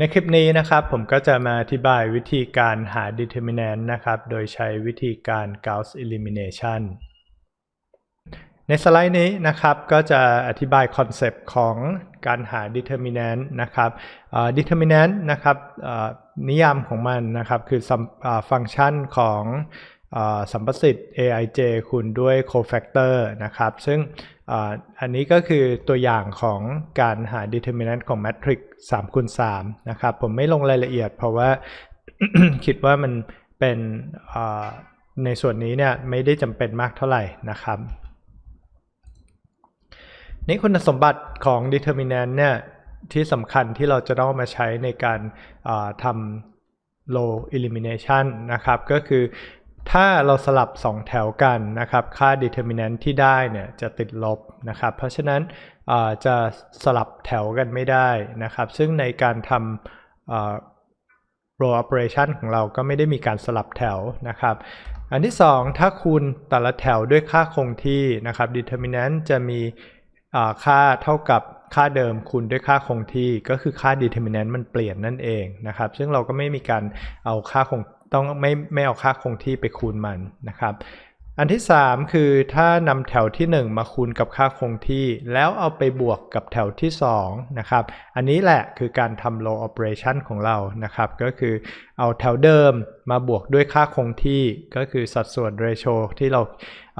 ในคลิปนี้นะครับผมก็จะมาอธิบายวิธีการหา determinant นะครับ โดยใช้วิธีการ Gauss elimination ในสไลด์นี้นะครับก็จะอธิบายคอนเซปต์ของการหา determinant นะครับเอ่อ determinant นะครับนิยามของมันนะครับคือฟังก์ชันของ สัมประสิทธิ์ aij คูณด้วย cofactor นะครับ ซึ่งอ,อันนี้ก็คือตัวอย่างของการหา determinant ของ matrix 3คูณ3นะครับ ผมไม่ลงรายละเอียดเพราะว่าคิดว่ามันเป็นในส่วนนี้เนี่ยไม่ได้จำเป็นมากเท่าไหร่นะครับนี่คุณสมบัติของ determinant เนี่ยที่สำคัญที่เราจะต้องมาใช้ในการาทำ low elimination นะครับ ก็คือ ถ้าเราสลับ 2 แถวกันนะครับ ค่า determinant ที่ได้เนี่ยจะติดลบนะครับ เพราะฉะนั้นจะสลับแถวกันไม่ได้นะครับ ซึ่งในการทำ row operation ของเราก็ไม่ได้มีการสลับแถวนะครับ อันที่ 2 ถ้าคูณแต่ละแถวด้วยค่าคงที่นะครับ determinant จะมีค่าเท่ากับค่าเดิมคูณด้วยค่าคงที่ก็คือค่า determinant มันเปลี่ยนนั่นเองนะครับ ซึ่งเราก็ไม่มีการเอาค่าคง ต้องไม่ไม่เอาค่าคงที่ไปคูณมันนะครับ อันที่ 3 คือถ้านำแถวที่ 1 มาคูณกับค่าคงที่ แล้วเอาไปบวกกับแถวที่2นะครับ อันนี้แหละคือการทำ low operation ของเรานะครับ ก็คือเอาแถวเดิมมาบวกด้วยค่าคงที่ ก็คือสัดส่วน ratio ที่เรา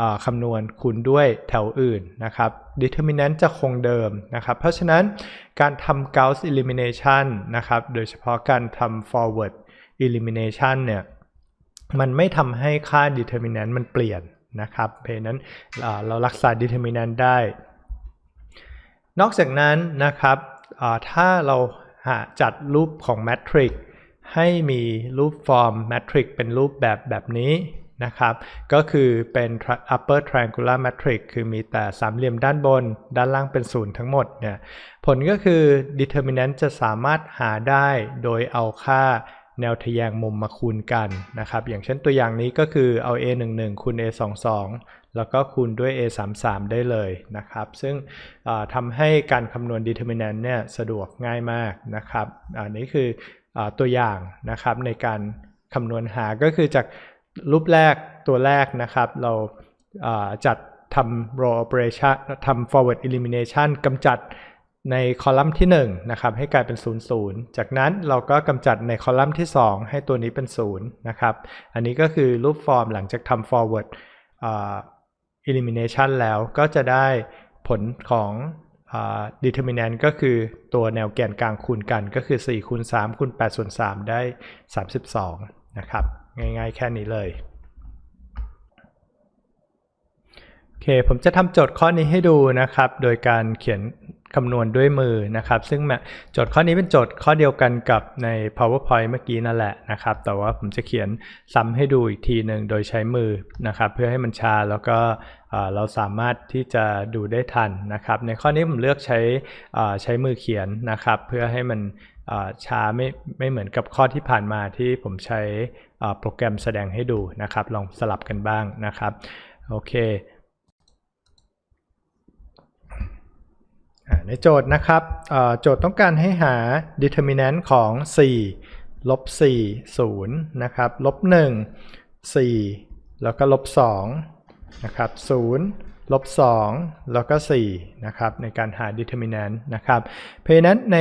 อ่าคำนวณคูณด้วยแถวอื่นนะครับ determinant จะคงเดิมนะครับ เพราะฉะนั้นการทำ Gauss elimination นะครับ โดยเฉพาะการทำ forward elimination เนี่ยมันไม่ทำให้ค่า determinant มันเปลี่ยนนะครับเพราะนั้นเรารักษา determinant ได้ นอกจากนั้นนะครับถ้าเราหาจัดรูปของ matrix ให้มีรูปฟอร์ม matrix เป็นรูปแบบแบบนี้นะครับ ก็คือเป็น upper triangular matrix คือมีแต่สามเหลี่ยมด้านบน ด้านล่างเป็นศูนย์ทั้งหมดเนี่ย ผลก็คือ determinant จะสามารถหาได้โดยเอาค่า แนวทะแยงมุมมาคูณกันนะครับ อย่างเช่นตัวอย่างนี้ก็คือเอา a 1 1 คูณ a 2 2 แล้วก็คูณด้วย a 3 3 ได้เลยนะครับ ซึ่งอ่าทำให้การคำนวณ determinant เนี่ยสะดวกง่ายมากนะครับ อันนี้คืออตัวอย่างนะครับในการคำนวณหาก็คือจากรูปแรกตัวแรกนะครับ เราาจัดทำ row operation ทำ forward elimination กำจัด ในคอลัมน์ที่1นะครับให้กลายเป็น 0 0 จากนั้นเราก็กำจัดในคอลัมน์ที่ 2 ให้ตัวนี้เป็น0นะครับอันนี้ก็คือรูปฟอร์มหลังจากทำ forward อ elimination แล้วก็จะได้ผลของอ determinant ก็คือตัวแนวแกนกลางคูณกันก็คือ4คูณ3คูณ8ส่วน3ได้ 32 นะครับ ง่ายๆแค่นี้เลยโอเคผมจะทำโจทย์ข้อนี้ให้ดูนะครับ โดยการเขียน คำนวณด้วยมือนะครับ ซึ่งโจทย์ข้อนี้เป็นโจทย์ข้อเดียวกันกับใน powerpoint เมื่อกี้นั่นแหละนะครับ แต่ว่าผมจะเขียนซ้ำให้ดูอีกทีหนึ่งโดยใช้มือนะครับ เพื่อให้มันช้าแล้วก็เราสามารถที่จะดูได้ทันนะครับ ในข้อนี้ผมเลือกใช้ใช้มือเขียนนะครับ เพื่อให้มันช้าไม่ไม่เหมือนกับข้อที่ผ่านมาที่ผมใช้โปรแกรมแสดงให้ดูนะครับ ลองสลับกันบ้างนะครับ โอเค อ่า ในโจทย์นะครับโจทย์ต้องการให้หา determinant ของ 4 ลบ 4 0 นะครับ ลบ 1 4 แล้วก็ลบ 2 นะครับ 0 ลบ 2 แล้วก็ 4 นะครับ ในการหา determinant นะครับ เพราะนั้นใน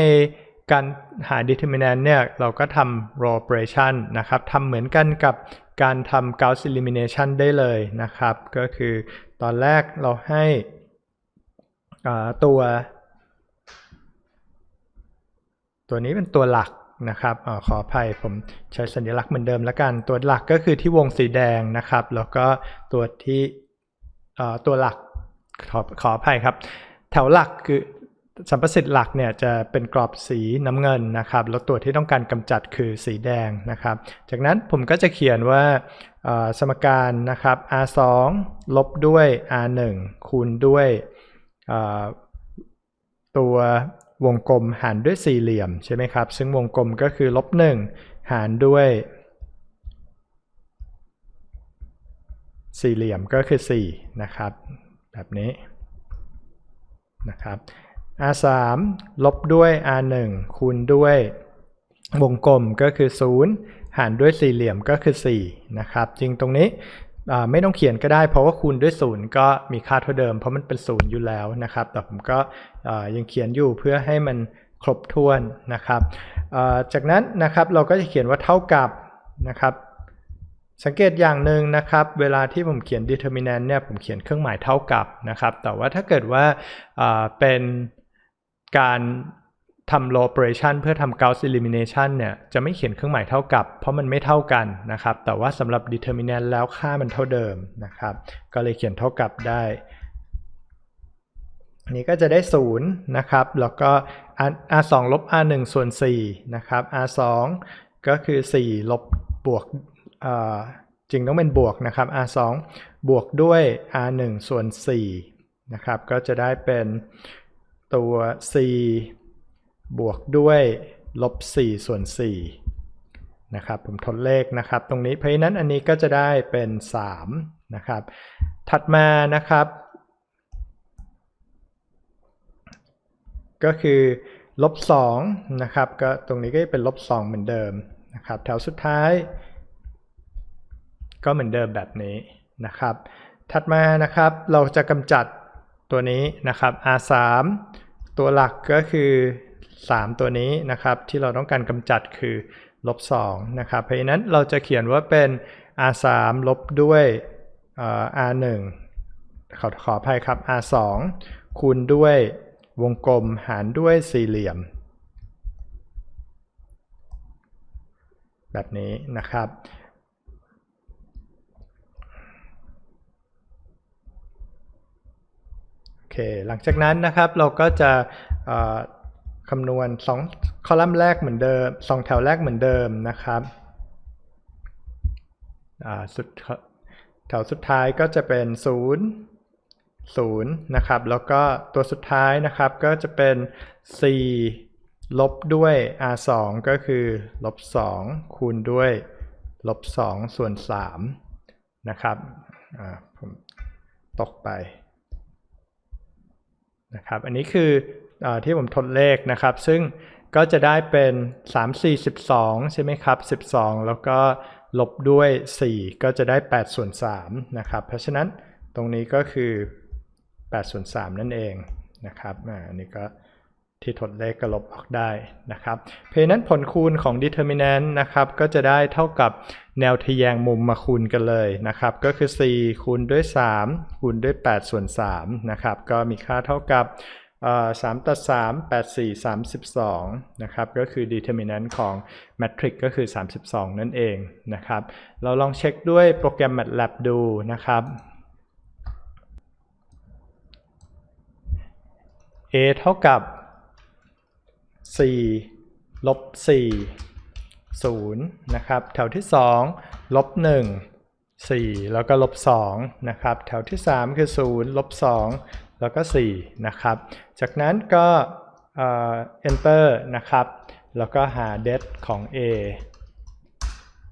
การหา determinant เนี่ย เราก็ทำ row operation นะครับ ทำเหมือนกันกับการทำ Gauss elimination ได้เลยนะครับ ก็คือตอนแรกเราให้ตัว ตัวนี้เป็นตัวหลักนะครับอขออภัยผมใช้สัญลักษณ์เหมือนเดิมแล้วกัน ตัวหลักก็คือที่วงสีแดงนะครับ แล้วก็ตัวที่ตัวหลักขอขออภัยครับ แถวหลักคือสัมประสิทธิ์หลักเนี่ยจะเป็นกรอบสีน้ำเงินนะครับ แล้วตัวที่ต้องการกำจัดคือสีแดงนะครับ จากนั้นผมก็จะเขียนว่าสมการนะครับ r 2 ลบด้วย r 1 คูณด้วยตัว วงกลมหารด้วยสี่เหลี่ยมใช่ไหมครับ ซึ่งวงกลมก็คือลบหนึ่งหารด้วย สี่เหลี่ยมก็คือ4นะครับ แบบนี้นะครับ r 3ลบด้วย r 1คูณด้วย วงกลมก็คือ 0 หารด้วยสี่เหลี่ยมก็คือ4นะครับจริงตรงนี้ ไม่ต้องเขียนก็ได้ เพราะว่าคูณด้วย0ก็มีค่าเท่าเดิม เพราะมันเป็น0อยู่แล้วนะครับ แต่ผมก็ยังเขียนอยู่เพื่อให้มันครบถ้วนนะครับ จากนั้นนะครับเราก็จะเขียนว่าเท่ากับนะครับ สังเกตอย่างหนึ่งนะครับ เวลาที่ผมเขียน determinant เนี่ยผมเขียนเครื่องหมายเท่ากับนะครับ แต่ว่าถ้าเกิดว่าเป็นการ ทำ low operation เพื่อทำ Gauss elimination เนี่ยจะไม่เขียนเครื่องหมายเท่ากับ เพราะมันไม่เท่ากันนะครับ แต่ว่าสำหรับ determinant แล้วค่ามันเท่าเดิมนะครับ ก็เลยเขียนเท่ากับได้นนี้ก็จะได้ 0 นะครับ แล้วก็ r 2ลบ r 1ส่วน4นะครับ r 2ก็คือ 4 ลบบวกจริงต้องเป็นบวกนะครับ r 2บวกด้วย r 1ส่วน4นะครับ ก็จะได้เป็นตัว c บวกด้วยลบ4ส่วน4นะครับผมทดเลขนะครับ ตรงนี้เพราะฉะนั้นอันนี้ก็จะได้เป็น3นะครับ ถัดมานะครับ ก็คือลบ2นะครับก็ตรงนี้ก็จะเป็นลบ2เหมือนเดิมนะครับแถวสุดท้าย ก็เหมือนเดิมแบบนี้นะครับ ถัดมานะครับเราจะกำจัดตัวนี้นะครับ R3 ตัวหลักก็คือ 3 ตัวนี้นะครับที่เราต้องการกำจัดคือลบ2นะครับ เพราะฉะนั้นเราจะเขียนว่าเป็น r3 ลบด้วย r1 ขอขออภัยครับ r2 คูณด้วยวงกลมหารด้วยสี่เหลี่ยม แบบนี้นะครับ โอเค หลังจากนั้นนะครับเราก็จะ คำนวณ2คอลัมน์แรกเหมือนเดิม 2 แถวแรกเหมือนเดิมนะครับสุดแถวสุดท้ายก็จะเป็น 0 0 นะครับ แล้วก็ตัวสุดท้ายนะครับก็จะเป็น 4 ลบด้วย r 2 ก็คือลบ 2 คูณด้วยลบ 2 ส่วน 3 นะครับผมตกไปนะครับ อันนี้คือ ที่ผมทดเลขนะครับ ซึ่งก็จะได้เป็น 3 4 12 ใช่ไหมครับ 12 แล้วก็ลบด้วย 4 ก็จะได้8ส่วน3นะครับ เพราะฉะนั้นตรงนี้ก็คือ8ส่วน3นั่นเองนะครับอันนี้ก็ที่ทดเลขก็ลบออกได้นะครับ เพราะนั้นผลคูณของ determinant นะครับก็จะได้เท่ากับแนวทแยงมุมมาคูณกันเลยนะครับ ก็คือ 4 คูณด้วย 3 คูณด้วย 8 ส่วน3นะครับ ก็มีค่าเท่ากับ สามตัดสามแปดสี่สามสิบสองนะครับก็คือ determinant ของ matrix ก็คือ 32 นั่นเองนะครับ เราลองเช็คด้วยโปรแกรม MATLAB ดูนะครับ a เท่ากับ 4 ลบ 4 0 นะครับ แถวที่ 2 ลบ 1 4 แล้วก็ลบ 2 นะครับ แถวที่ 3 คือ 0 ลบ 2 แล้วก็4นะครับจากนั้นก็ enter นะครับ แล้วก็หา det ของ a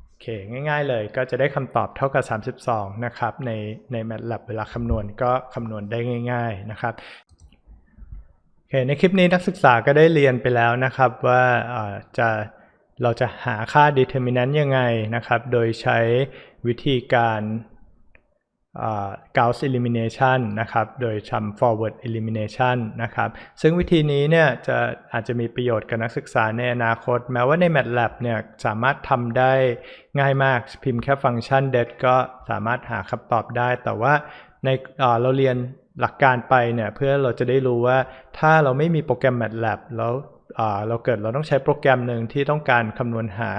โอเคง่ายๆเลยก็จะได้คำตอบเท่ากับ 32 นะครับ ในใน MATLAB เวลาคำนวณก็คำนวณได้ง่าย ๆนะครับโอเคในคลิปนี้นักศึกษาก็ได้เรียนไปแล้วนะครับว่าจะเราจะหาค่า determinant ยังไงนะครับ โดยใช้วิธีการ Gauss elimination นะครับ โดยทำ forward elimination นะครับ ซึ่งวิธีนี้เนี่ยจะอาจจะมีประโยชน์กับนักศึกษาในอนาคต แม้ว่าใน MATLAB เนี่ยสามารถทำได้ง่ายมาก พิมพ์แค่ฟังก์ชัน det ก็สามารถหาคำตอบได้ แต่ว่าในเราเรียนหลักการไปเนี่ยเพื่อเราจะได้รู้ว่าถ้าเราไม่มีโปรแกรม MATLAB แล้วเราเกิดเราต้องใช้โปรแกรมหนึ่งที่ต้องการคำนวณหา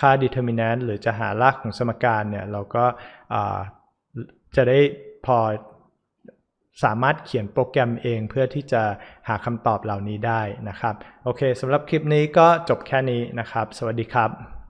ค่า determinant หรือจะหารากของสมการเนี่ยเราก็ จะได้พอสามารถเขียนโปรแกรมเองเพื่อที่จะหาคำตอบเหล่านี้ได้นะครับ โอเคสำหรับคลิปนี้ก็จบแค่นี้นะครับ สวัสดีครับ